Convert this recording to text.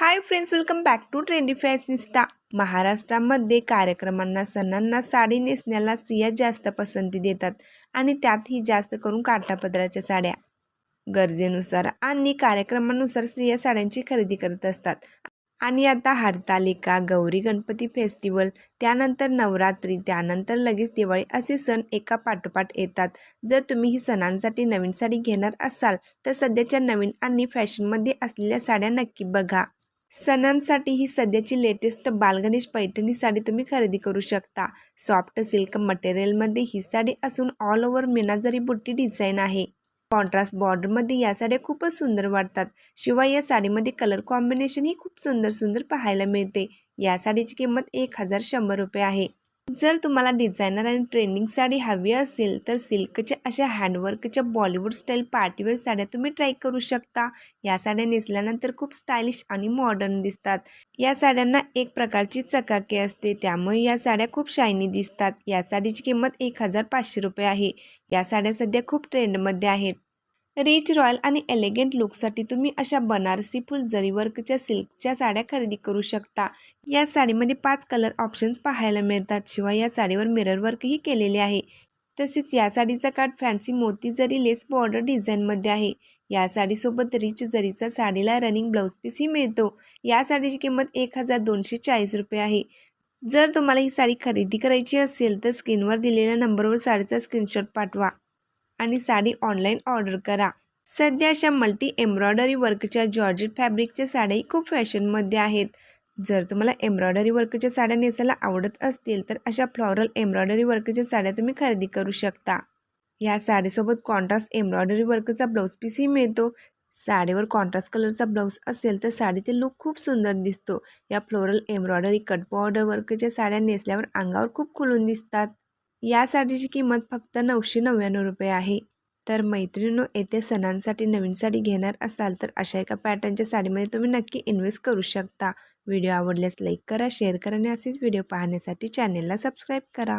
Hi friends welcome back to trendy fashionista महाराष्ट्रामध्ये कार्यक्रमांना सणांना साडी नेसण्याला स्त्रिया जास्त पसंती देतात आणि त्यातही जास्त करून काठापदराच्या साड्या. गरजेनुसार आणि कार्यक्रमानुसार स्त्रिया साड्यांची खरेदी करत असतात. आणि आता हरतालिका गौरी गणपती फेस्टिवल त्यानंतर नवरात्री त्यानंतर लगेच दिवाळी असे सण एका पाठोपाठ येतात. जर तुम्ही ही सणांसाठी नवीन साडी घेणार असाल तर सध्याच्या नवीन आणि फॅशनमध्ये असलेल्या साड्या नक्की बघा. सणांसाठी ही सध्याची लेटेस्ट बालगणेश पैठणी साडी तुम्ही खरेदी करू शकता. सॉफ्ट सिल्क मटेरियलमध्ये ही साडी असून ऑल ओव्हर मिनाजरी बुट्टी डिझाईन आहे. कॉन्ट्रास्ट बॉर्डरमध्ये या साड्या खूपच सुंदर वाटतात शिवाय या साडीमध्ये कलर कॉम्बिनेशन ही खूप सुंदर सुंदर पाहायला मिळते. या साडीची किंमत एक हजार शंभर रुपये आहे. जर तुम्हाला डिझायनर आणि ट्रेंडिंग साडी हवी असेल तर सिल्कच्या अशा हँडवर्कच्या बॉलिवूड स्टाईल पार्टीवेअर साड्या तुम्ही ट्राय करू शकता. या साड्या नेसल्यानंतर खूप स्टायलिश आणि मॉडर्न दिसतात. या साड्यांना एक प्रकारची चकाकी असते त्यामुळे या साड्या खूप शायनी दिसतात. या साडीची किंमत एक हजार पाचशे रुपये आहे. या साड्या सध्या खूप ट्रेंडमध्ये आहेत. रिच रॉयल आणि एलिगंट लुकसाठी तुम्ही अशा बनारसी फुल जरी वर्कच्या सिल्कच्या साड्या खरेदी करू शकता. या साडीमध्ये पाच कलर ऑप्शन्स पाहायला मिळतात. शिवाय या साडीवर मिरर वर्कही केलेले आहे. तसेच या साडीचा काठ फॅन्सी मोती जरी लेस बॉर्डर डिझाईनमध्ये आहे. या साडीसोबत रिच जरीचा साडीला रनिंग ब्लाऊज पीसही मिळतो. या साडीची किंमत एक हजार दोनशे चाळीस रुपये आहे. जर तुम्हाला ही साडी खरेदी करायची असेल तर स्क्रीनवर दिलेल्या नंबरवर साडीचा स्क्रीनशॉट पाठवा. आणि साडी ऑनलाईन ऑर्डर करा. सध्या अशा मल्टी एम्ब्रॉयडरी वर्कच्या जॉर्जेट फॅब्रिकच्या साड्याही खूप फॅशनमध्ये आहेत. जर तुम्हाला एम्ब्रॉयडरी वर्कच्या साड्या नेसायला आवडत असतील तर अशा फ्लॉरल एम्ब्रॉयडरी वर्कच्या साड्या तुम्ही खरेदी करू शकता. या साडीसोबत कॉन्ट्रास्ट एम्ब्रॉयडरी वर्कचा ब्लाऊज पीसही मिळतो. साडीवर कॉन्ट्रास्ट कलरचा ब्लाऊज असेल तर साडीतील लुक खूप सुंदर दिसतो. या फ्लोरल एम्ब्रॉयडरी कट बॉर्डर वर्कच्या साड्या नेसल्यावर अंगावर खूप खुलून दिसतात. या साडीची किंमत फक्त नऊशे नव्याण्णव रुपये आहे. तर मैत्रिणीनो येथे सणांसाठी नवीन साडी घेणार असाल तर अशा एका पॅटर्नच्या साडीमध्ये तुम्ही नक्की इन्व्हेस्ट करू शकता. व्हिडिओ आवडल्यास लाईक करा शेअर करा आणि असेच व्हिडिओ पाहण्यासाठी चॅनेलला सबस्क्राईब करा.